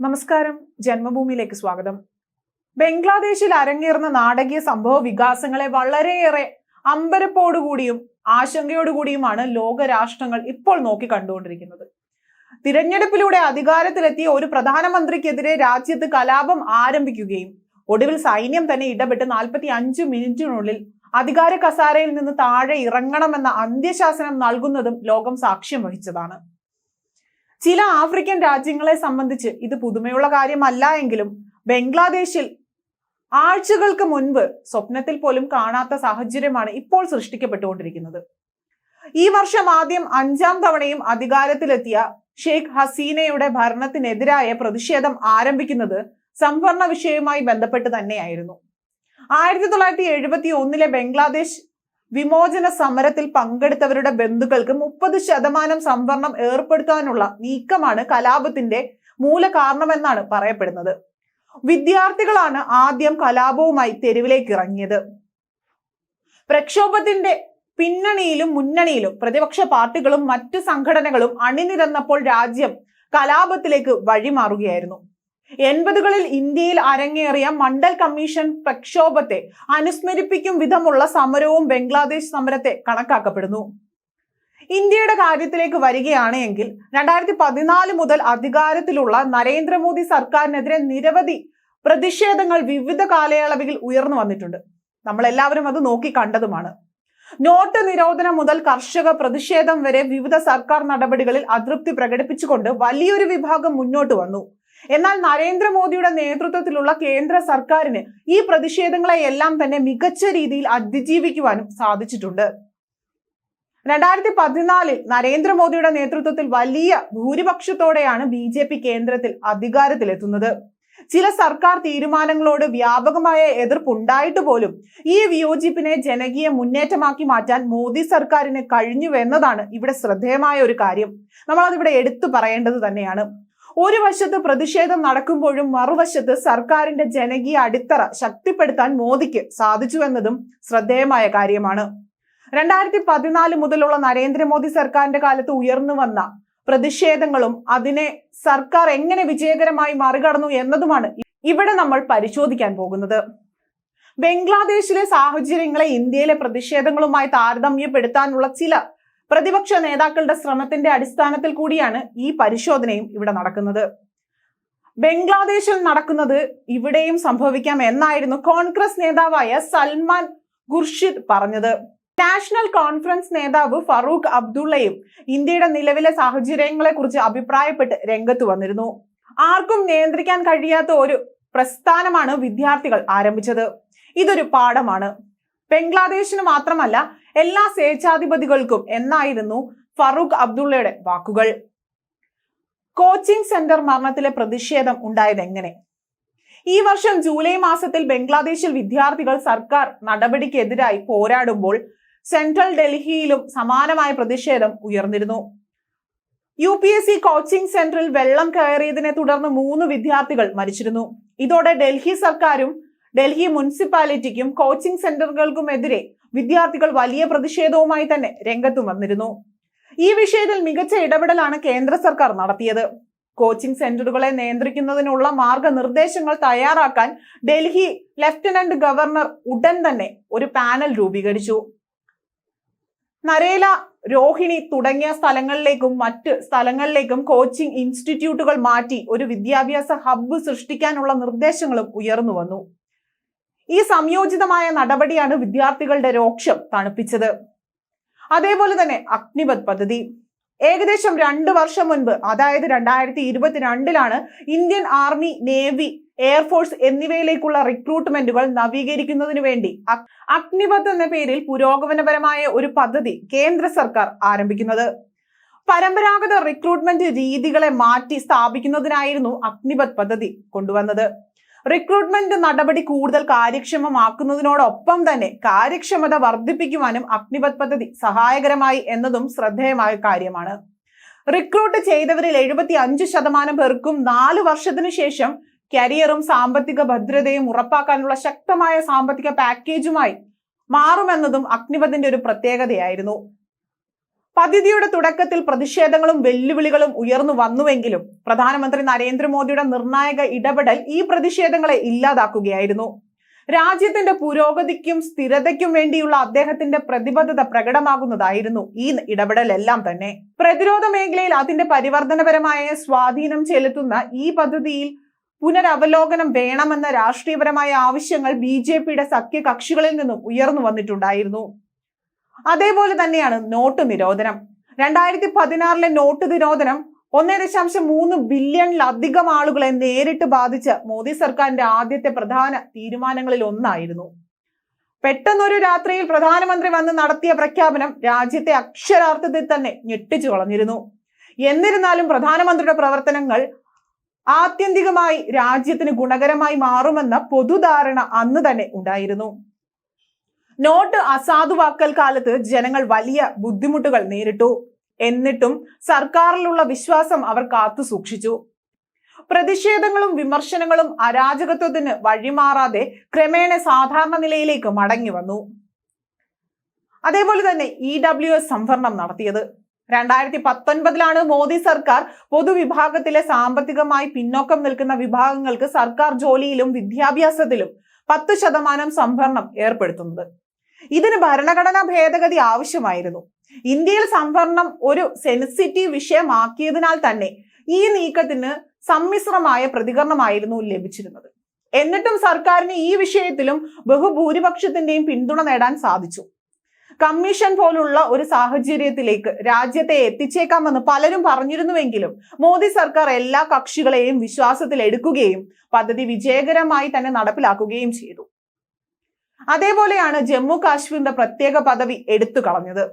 നമസ്കാരം. ജന്മഭൂമിയിലേക്ക് സ്വാഗതം. ബംഗ്ലാദേശിൽ അരങ്ങേറുന്ന നാടകീയ സംഭവ വികാസങ്ങളെ വളരെയേറെ അമ്പരപ്പോടുകൂടിയും ആശങ്കയോടുകൂടിയുമാണ് ലോകരാഷ്ട്രങ്ങൾ ഇപ്പോൾ നോക്കി കണ്ടുകൊണ്ടിരിക്കുന്നത്. തിരഞ്ഞെടുപ്പിലൂടെ അധികാരത്തിലെത്തിയ ഒരു പ്രധാനമന്ത്രിക്കെതിരെ രാജ്യത്ത് കലാപം ആരംഭിക്കുകയും ഒടുവിൽ സൈന്യം തന്നെ ഇടപെട്ട് നാൽപ്പത്തി അഞ്ച് മിനിറ്റിനുള്ളിൽ അധികാര കസാരയിൽ നിന്ന് താഴെ ഇറങ്ങണമെന്ന അന്ത്യശാസനം നൽകുന്നതും ലോകം സാക്ഷ്യം വഹിച്ചതാണ്. ചില ആഫ്രിക്കൻ രാജ്യങ്ങളെ സംബന്ധിച്ച് ഇത് പുതുമയുള്ള കാര്യമല്ല എങ്കിലും ബംഗ്ലാദേശിൽ ആഴ്ചകൾക്ക് മുൻപ് സ്വപ്നത്തിൽ പോലും കാണാത്ത സാഹചര്യമാണ് ഇപ്പോൾ സൃഷ്ടിക്കപ്പെട്ടുകൊണ്ടിരിക്കുന്നത്. ഈ വർഷം ആദ്യം അഞ്ചാം തവണയും അധികാരത്തിലെത്തിയ ഷെയ്ഖ് ഹസീനയുടെ ഭരണത്തിനെതിരായ പ്രതിഷേധം ആരംഭിക്കുന്നത് സംവരണ വിഷയവുമായി ബന്ധപ്പെട്ട് തന്നെയായിരുന്നു. ആയിരത്തി തൊള്ളായിരത്തി എഴുപത്തി ഒന്നിലെ ബംഗ്ലാദേശ് വിമോചന സമരത്തിൽ പങ്കെടുത്തവരുടെ ബന്ധുക്കൾക്ക് മുപ്പത് ശതമാനം സംവരണം ഏർപ്പെടുത്താനുള്ള നീക്കമാണ് കലാപത്തിന്റെ മൂല കാരണമെന്നാണ് പറയപ്പെടുന്നത്. വിദ്യാർത്ഥികളാണ് ആദ്യം കലാപവുമായി തെരുവിലേക്ക് ഇറങ്ങിയത്. പ്രക്ഷോഭത്തിന്റെ പിന്നണിയിലും മുന്നണിയിലും പ്രതിപക്ഷ പാർട്ടികളും മറ്റു സംഘടനകളും അണിനിരന്നപ്പോൾ രാജ്യം കലാപത്തിലേക്ക് വഴിമാറുകയായിരുന്നു. എൺപതുകളിൽ ഇന്ത്യയിൽ അരങ്ങേറിയ മണ്ഡൽ കമ്മീഷൻ പ്രക്ഷോഭത്തെ അനുസ്മരിപ്പിക്കും വിധമുള്ള സമരവും ബംഗ്ലാദേശ് സമരത്തെ കണക്കാക്കപ്പെടുന്നു. ഇന്ത്യയുടെ കാര്യത്തിലേക്ക് വരികയാണ് എങ്കിൽ രണ്ടായിരത്തി പതിനാല് മുതൽ അധികാരത്തിലുള്ള നരേന്ദ്രമോദി സർക്കാരിനെതിരെ നിരവധി പ്രതിഷേധങ്ങൾ വിവിധ കാലയളവിൽ ഉയർന്നു വന്നിട്ടുണ്ട്. നമ്മൾ എല്ലാവരും അത് നോക്കി കണ്ടതുമാണ്. നോട്ട് നിരോധനം മുതൽ കർഷക പ്രതിഷേധം വരെ വിവിധ സർക്കാർ നടപടികളിൽ അതൃപ്തി പ്രകടിപ്പിച്ചുകൊണ്ട് വലിയൊരു വിഭാഗം മുന്നോട്ട് വന്നു. എന്നാൽ നരേന്ദ്രമോദിയുടെ നേതൃത്വത്തിലുള്ള കേന്ദ്ര സർക്കാരിന് ഈ പ്രതിഷേധങ്ങളെ എല്ലാം തന്നെ മികച്ച രീതിയിൽ അതിജീവിക്കുവാനും സാധിച്ചിട്ടുണ്ട്. രണ്ടായിരത്തി പതിനാലിൽ നരേന്ദ്രമോദിയുടെ നേതൃത്വത്തിൽ വലിയ ഭൂരിപക്ഷത്തോടെയാണ് ബി ജെ പി കേന്ദ്രത്തിൽ അധികാരത്തിലെത്തുന്നത്. ചില സർക്കാർ തീരുമാനങ്ങളോട് വ്യാപകമായ എതിർപ്പുണ്ടായിട്ട് പോലും ഈ വിയോജിപ്പിനെ ജനകീയ മുന്നേറ്റമാക്കി മാറ്റാൻ മോദി സർക്കാരിന് കഴിഞ്ഞുവെന്നതാണ് ഇവിടെ ശ്രദ്ധേയമായ ഒരു കാര്യം. നമ്മളതിവിടെ എടുത്തു പറയേണ്ടത് തന്നെയാണ്. ഒരു വശത്ത് പ്രതിഷേധം നടക്കുമ്പോഴും മറുവശത്ത് സർക്കാരിന്റെ ജനകീയ അടിത്തറ ശക്തിപ്പെടുത്താൻ മോദിക്ക് സാധിച്ചു എന്നതും ശ്രദ്ധേയമായ കാര്യമാണ്. രണ്ടായിരത്തി പതിനാല് മുതലുള്ള നരേന്ദ്രമോദി സർക്കാരിന്റെ കാലത്ത് ഉയർന്നു വന്ന പ്രതിഷേധങ്ങളും അതിനെ സർക്കാർ എങ്ങനെ വിജയകരമായി മറികടന്നു എന്നതുമാണ് ഇവിടെ നമ്മൾ പരിശോധിക്കാൻ പോകുന്നത്. ബംഗ്ലാദേശിലെ സാഹചര്യങ്ങളെ ഇന്ത്യയിലെ പ്രതിഷേധങ്ങളുമായി താരതമ്യപ്പെടുത്താനുള്ള ചില പ്രതിപക്ഷ നേതാക്കളുടെ ശ്രമത്തിന്റെ അടിസ്ഥാനത്തിൽ കൂടിയാണ് ഈ പരിശോധനയും ഇവിടെ നടക്കുന്നത്. ബംഗ്ലാദേശിൽ നടക്കുന്നത് ഇവിടെയും സംഭവിക്കാം എന്നായിരുന്നു കോൺഗ്രസ് നേതാവായ സൽമാൻ ഖുർഷിദ് പറഞ്ഞത്. നാഷണൽ കോൺഫറൻസ് നേതാവ് ഫറൂഖ് അബ്ദുള്ളയും ഇന്ത്യയുടെ നിലവിലെ സാഹചര്യങ്ങളെ കുറിച്ച് അഭിപ്രായപ്പെട്ട് രംഗത്ത് വന്നിരുന്നു. ആർക്കും നിയന്ത്രിക്കാൻ കഴിയാത്ത ഒരു പ്രസ്ഥാനമാണ് വിദ്യാർത്ഥികൾ ആരംഭിച്ചത്. ഇതൊരു പാഠമാണ്. ബംഗ്ലാദേശിന് മാത്രമല്ല എല്ലാ സ്വേച്ഛാധിപതികൾക്കും എന്നായിരുന്നു ഫറൂഖ് അബ്ദുള്ളയുടെ വാക്കുകൾ. കോച്ചിംഗ് സെന്റർ മരണത്തിലെ പ്രതിഷേധം ഉണ്ടായത് എങ്ങനെ? ഈ വർഷം ജൂലൈ മാസത്തിൽ ബംഗ്ലാദേശിൽ വിദ്യാർത്ഥികൾ സർക്കാർ നടപടിക്കെതിരായി പോരാടുമ്പോൾ സെൻട്രൽ ഡൽഹിയിലും സമാനമായ പ്രതിഷേധം ഉയർന്നിരുന്നു. U P S C coaching സെന്ററിൽ വെള്ളം കയറിയതിനെ തുടർന്ന് മൂന്ന് വിദ്യാർത്ഥികൾ മരിച്ചിരുന്നു. ഇതോടെ ഡൽഹി സർക്കാരും ഡൽഹി മുനിസിപ്പാലിറ്റിക്കും കോച്ചിംഗ് സെന്ററുകൾക്കുമെതിരെ വിദ്യാർത്ഥികൾ വലിയ പ്രതിഷേധവുമായി തന്നെ രംഗത്തു വന്നിരുന്നു. ഈ വിഷയത്തിൽ മികച്ച ഇടപെടലാണ് കേന്ദ്ര സർക്കാർ നടത്തിയത്. കോച്ചിംഗ് സെന്ററുകളെ നിയന്ത്രിക്കുന്നതിനുള്ള മാർഗനിർദ്ദേശങ്ങൾ തയ്യാറാക്കാൻ ഡൽഹി ലഫ്റ്റനന്റ് ഗവർണർ ഉടൻ തന്നെ ഒരു പാനൽ രൂപീകരിച്ചു. നരേല രോഹിണി തുടങ്ങിയ സ്ഥലങ്ങളിലേക്കും മറ്റ് സ്ഥലങ്ങളിലേക്കും കോച്ചിംഗ് ഇൻസ്റ്റിറ്റ്യൂട്ടുകൾ മാറ്റി ഒരു വിദ്യാഭ്യാസ ഹബ്ബ് സൃഷ്ടിക്കാനുള്ള നിർദ്ദേശങ്ങളും ഉയർന്നു വന്നു. ഈ സംയോജിതമായ നടപടിയാണ് വിദ്യാർത്ഥികളുടെ രോക്ഷം തണുപ്പിച്ചത്. അതേപോലെ തന്നെ അഗ്നിപത് പദ്ധതി. ഏകദേശം രണ്ട് വർഷം മുൻപ് അതായത് രണ്ടായിരത്തി ഇരുപത്തിരണ്ടിലാണ് Indian army navy air force എന്നിവയിലേക്കുള്ള റിക്രൂട്ട്മെന്റുകൾ നവീകരിക്കുന്നതിനു വേണ്ടി അഗ്നിപത് എന്ന പേരിൽ പുരോഗമനപരമായ ഒരു പദ്ധതി കേന്ദ്ര സർക്കാർ ആരംഭിക്കുന്നത്. പരമ്പരാഗത റിക്രൂട്ട്മെന്റ് രീതികളെ മാറ്റി സ്ഥാപിക്കുന്നതിനായിരുന്നു അഗ്നിപത് പദ്ധതി കൊണ്ടുവന്നത്. റിക്രൂട്ട്മെന്റ് നടപടി കൂടുതൽ കാര്യക്ഷമമാക്കുന്നതിനോടൊപ്പം തന്നെ കാര്യക്ഷമത വർദ്ധിപ്പിക്കുവാനും അഗ്നിപത് പദ്ധതി സഹായകരമായി എന്നതും ശ്രദ്ധേയമായ കാര്യമാണ്. റിക്രൂട്ട് ചെയ്തവരിൽ എഴുപത്തി അഞ്ച് ശതമാനം പേർക്കും നാല് വർഷത്തിനു ശേഷം കരിയറും സാമ്പത്തിക ഭദ്രതയും ഉറപ്പാക്കാനുള്ള ശക്തമായ സാമ്പത്തിക പാക്കേജുമായി മാറുമെന്നതും അഗ്നിപഥിന്റെ ഒരു പ്രത്യേകതയായിരുന്നു. പദ്ധതിയുടെ തുടക്കത്തിൽ പ്രതിഷേധങ്ങളും വെല്ലുവിളികളും ഉയർന്നു വന്നുവെങ്കിലും പ്രധാനമന്ത്രി നരേന്ദ്രമോദിയുടെ നിർണായക ഇടപെടൽ ഈ പ്രതിഷേധങ്ങളെ ഇല്ലാതാക്കുകയായിരുന്നു. രാജ്യത്തിന്റെ പുരോഗതിക്കും സ്ഥിരതയ്ക്കും വേണ്ടിയുള്ള അദ്ദേഹത്തിന്റെ പ്രതിബദ്ധത പ്രകടമാകുന്നതായിരുന്നു ഈ ഇടപെടലെല്ലാം തന്നെ. പ്രതിരോധ മേഖലയിൽ അതിന്റെ പരിവർത്തനപരമായ സ്വാധീനം ചെലുത്തുന്ന ഈ പദ്ധതിയിൽ പുനരവലോകനം വേണമെന്ന രാഷ്ട്രീയപരമായ ആവശ്യങ്ങൾ ബി ജെ പിയുടെ സഖ്യകക്ഷികളിൽ നിന്നും ഉയർന്നു വന്നിട്ടുണ്ടായിരുന്നു. അതേപോലെ തന്നെയാണ് നോട്ട് നിരോധനം. രണ്ടായിരത്തി പതിനാറിലെ നോട്ട് നിരോധനം ഒന്നേ ദശാംശം മൂന്ന് ബില്യണിലധികം ആളുകളെ നേരിട്ട് ബാധിച്ച് മോദി സർക്കാരിന്റെ ആദ്യത്തെ പ്രധാന തീരുമാനങ്ങളിൽ ഒന്നായിരുന്നു. പെട്ടെന്നൊരു രാത്രിയിൽ പ്രധാനമന്ത്രി വന്ന് നടത്തിയ പ്രഖ്യാപനം രാജ്യത്തെ അക്ഷരാർത്ഥത്തിൽ തന്നെ ഞെട്ടിച്ചു കളഞ്ഞിരുന്നു. എന്നിരുന്നാലും പ്രധാനമന്ത്രിയുടെ പ്രവർത്തനങ്ങൾ ആത്യന്തികമായി രാജ്യത്തിന് ഗുണകരമായി മാറുമെന്ന പൊതുധാരണ അന്ന് തന്നെ ഉണ്ടായിരുന്നു. നോട്ട് അസാധുവാക്കൽ കാലത്ത് ജനങ്ങൾ വലിയ ബുദ്ധിമുട്ടുകൾ നേരിട്ടു. എന്നിട്ടും സർക്കാരിലുള്ള വിശ്വാസം അവർ കാത്തു സൂക്ഷിച്ചു. പ്രതിഷേധങ്ങളും വിമർശനങ്ങളും അരാജകത്വത്തിന് വഴിമാറാതെ ക്രമേണ സാധാരണ നിലയിലേക്ക് മടങ്ങി വന്നു. അതേപോലെ തന്നെ ഇ ഡബ്ല്യു എസ് സംവരണം നടത്തിയത്. രണ്ടായിരത്തി പത്തൊൻപതിലാണ് മോദി സർക്കാർ പൊതുവിഭാഗത്തിലെ സാമ്പത്തികമായി പിന്നോക്കം നിൽക്കുന്ന വിഭാഗങ്ങൾക്ക് സർക്കാർ ജോലിയിലും വിദ്യാഭ്യാസത്തിലും പത്ത് ശതമാനം സംവരണം ഏർപ്പെടുത്തുന്നത്. ഇതിന് ഭരണഘടനാ ഭേദഗതി ആവശ്യമായിരുന്നു. ഇന്ത്യയിൽ സംവരണം ഒരു സെൻസിറ്റീവ് വിഷയമാക്കിയതിനാൽ തന്നെ ഈ നീക്കത്തിന് സമ്മിശ്രമായ പ്രതികരണമായിരുന്നു ലഭിച്ചിരുന്നത്. എന്നിട്ടും സർക്കാരിന് ഈ വിഷയത്തിലും ബഹുഭൂരിപക്ഷത്തിന്റെയും പിന്തുണ നേടാൻ സാധിച്ചു. കമ്മീഷൻ പോലുള്ള ഒരു സാഹചര്യത്തിലേക്ക് രാജ്യത്തെ എത്തിച്ചേക്കാമെന്ന് പലരും പറഞ്ഞിരുന്നുവെങ്കിലും മോദി സർക്കാർ എല്ലാ കക്ഷികളെയും വിശ്വാസത്തിൽ എടുക്കുകയും പദ്ധതി വിജയകരമായി തന്നെ നടപ്പിലാക്കുകയും ചെയ്തു. അതേപോലെയാണ് ജമ്മു കാശ്മീരിന്റെ പ്രത്യേക പദവി എടുത്തു കളഞ്ഞത്.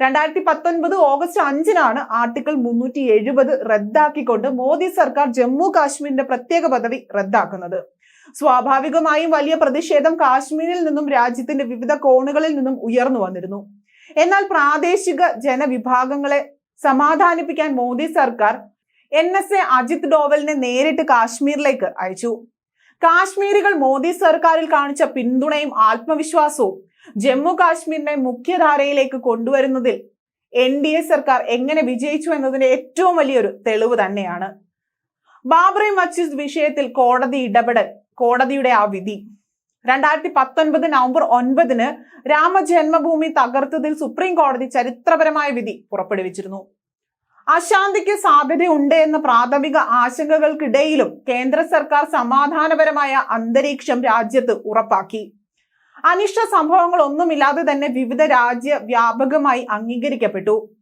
രണ്ടായിരത്തി പത്തൊൻപത് ഓഗസ്റ്റ് അഞ്ചിനാണ് ആർട്ടിക്കിൾ മുന്നൂറ്റി എഴുപത് റദ്ദാക്കിക്കൊണ്ട് മോദി സർക്കാർ ജമ്മു കാശ്മീരിന്റെ പ്രത്യേക പദവി റദ്ദാക്കുന്നത്. സ്വാഭാവികമായും വലിയ പ്രതിഷേധം കാശ്മീരിൽ നിന്നും രാജ്യത്തിന്റെ വിവിധ കോണുകളിൽ നിന്നും ഉയർന്നു വന്നിരുന്നു. എന്നാൽ പ്രാദേശിക ജനവിഭാഗങ്ങളെ സമാധാനിപ്പിക്കാൻ മോദി സർക്കാർ എൻ എസ് എ അജിത് ഡോവലിനെ നേരിട്ട് കാശ്മീരിലേക്ക് അയച്ചു. കാശ്മീരികൾ മോദി സർക്കാരിൽ കാണിച്ച പിന്തുണയും ആത്മവിശ്വാസവും ജമ്മു കാശ്മീരിനെ മുഖ്യധാരയിലേക്ക് കൊണ്ടുവരുന്നതിൽ എൻ ഡി എ സർക്കാർ എങ്ങനെ വിജയിച്ചു എന്നതിന്റെ ഏറ്റവും വലിയൊരു തെളിവ് തന്നെയാണ്. ബാബറി മസ്ജിദ് വിഷയത്തിൽ കോടതി ഇടപെടൽ കോടതിയുടെ ആ വിധി. രണ്ടായിരത്തി പത്തൊൻപത് നവംബർ ഒൻപതിന് രാമജന്മഭൂമി തകർത്തതിൽ സുപ്രീം കോടതി ചരിത്രപരമായ വിധി പുറപ്പെടുവിച്ചിരുന്നു. അശാന്തിക്ക് സാധ്യതയുണ്ട് എന്ന പ്രാഥമിക ആശങ്കകൾക്കിടയിലും കേന്ദ്ര സർക്കാർ സമാധാനപരമായ അന്തരീക്ഷം രാജ്യത്ത് ഉറപ്പാക്കി. അനിഷ്ട സംഭവങ്ങൾ ഒന്നുമില്ലാതെ തന്നെ വിവിധ രാജ്യ വ്യാപകമായി അംഗീകരിക്കപ്പെട്ടു.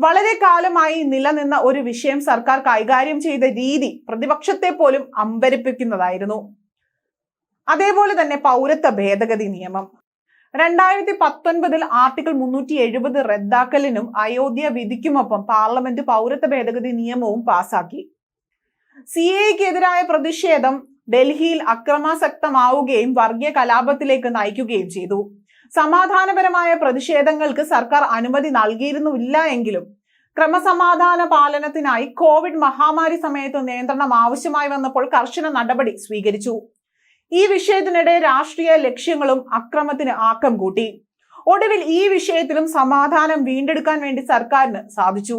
വളരെ കാലമായി നിലനിന്ന ഒരു വിഷയം സർക്കാർ കൈകാര്യം ചെയ്ത രീതി പ്രതിപക്ഷത്തെ പോലും അമ്പരിപ്പിക്കുന്നതായിരുന്നു. അതേപോലെ തന്നെ പൗരത്വ ഭേദഗതി നിയമം. രണ്ടായിരത്തി പത്തൊൻപതിൽ ആർട്ടിക്കിൾ മുന്നൂറ്റി എഴുപത് റദ്ദാക്കലിനും അയോധ്യ വിധിക്കുമൊപ്പം പാർലമെന്റ് പൗരത്വ ഭേദഗതി നിയമവും പാസാക്കി. സി എക്കെതിരായ പ്രതിഷേധം ഡൽഹിയിൽ അക്രമാസക്തമാവുകയും വർഗീയ കലാപത്തിലേക്ക് നയിക്കുകയും ചെയ്തു. സമാധാനപരമായ പ്രതിഷേധങ്ങൾക്ക് സർക്കാർ അനുമതി നൽകിയിരുന്നില്ല എങ്കിലും ക്രമസമാധാന പാലനത്തിനായി കോവിഡ് മഹാമാരി സമയത്ത് നിയന്ത്രണം ആവശ്യമായി വന്നപ്പോൾ കർശന നടപടി സ്വീകരിച്ചു. ഈ വിഷയത്തിനിടെ രാഷ്ട്രീയ ലക്ഷ്യങ്ങളും അക്രമത്തിന് ആക്കം കൂട്ടി. ഒടുവിൽ ഈ വിഷയത്തിലും സമാധാനം വീണ്ടെടുക്കാൻ വേണ്ടി സർക്കാരിന് സാധിച്ചു.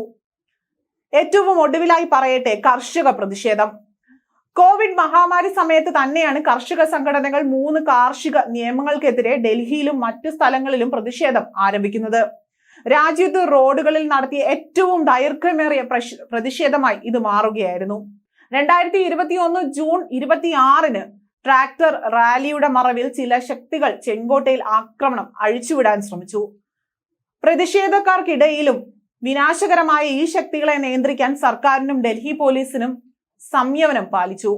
ഏറ്റവും ഒടുവിലായി പറയട്ടെ കർഷക പ്രതിഷേധം. കോവിഡ് മഹാമാരി സമയത്ത് തന്നെയാണ് കർഷക സംഘടനകൾ മൂന്ന് കാർഷിക നിയമങ്ങൾക്കെതിരെ ഡൽഹിയിലും മറ്റു സ്ഥലങ്ങളിലും പ്രതിഷേധം ആരംഭിക്കുന്നത്. രാജ്യത്ത് റോഡുകളിൽ നടത്തിയ ഏറ്റവും ദൈർഘ്യമേറിയ പ്രതിഷേധമായി ഇത് മാറുകയായിരുന്നു. രണ്ടായിരത്തി ഇരുപത്തി ഒന്ന് ജൂൺ ഇരുപത്തിയാറിന് ട്രാക്ടർ റാലിയുടെ മറവിൽ ചില ശക്തികൾ ചെങ്കോട്ടയിൽ ആക്രമണം അഴിച്ചുവിടാൻ ശ്രമിച്ചു. പ്രതിഷേധക്കാർക്കിടയിലും വിനാശകരമായ ഈ ശക്തികളെ നിയന്ത്രിക്കാൻ സർക്കാരിനും ഡൽഹി പോലീസിനും സംയമനം പാലിച്ചു.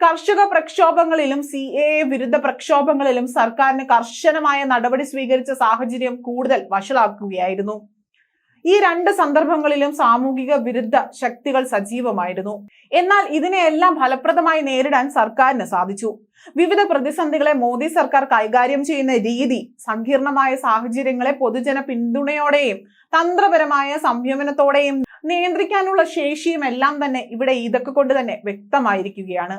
കർഷക പ്രക്ഷോഭങ്ങളിലും സി എ എ വിരുദ്ധ പ്രക്ഷോഭങ്ങളിലും സർക്കാരിന് കർശനമായ നടപടി സ്വീകരിച്ച സാഹചര്യം കൂടുതൽ വഷളാക്കുകയായിരുന്നു. ഈ രണ്ട് സന്ദർഭങ്ങളിലും സാമൂഹിക വിരുദ്ധ ശക്തികൾ സജീവമായിരുന്നു. എന്നാൽ ഇതിനെയെല്ലാം ഫലപ്രദമായി നേരിടാൻ സർക്കാരിന് സാധിച്ചു. വിവിധ പ്രതിസന്ധികളെ മോദി സർക്കാർ കൈകാര്യം ചെയ്യുന്ന രീതി സങ്കീർണമായ സാഹചര്യങ്ങളെ പൊതുജന പിന്തുണയോടെയും തന്ത്രപരമായ സംയമനത്തോടെയും നിയന്ത്രിക്കാനുള്ള ശേഷിയും എല്ലാം തന്നെ ഇവിടെ ഇതൊക്കെ കൊണ്ട് തന്നെ വ്യക്തമായിരിക്കുകയാണ്.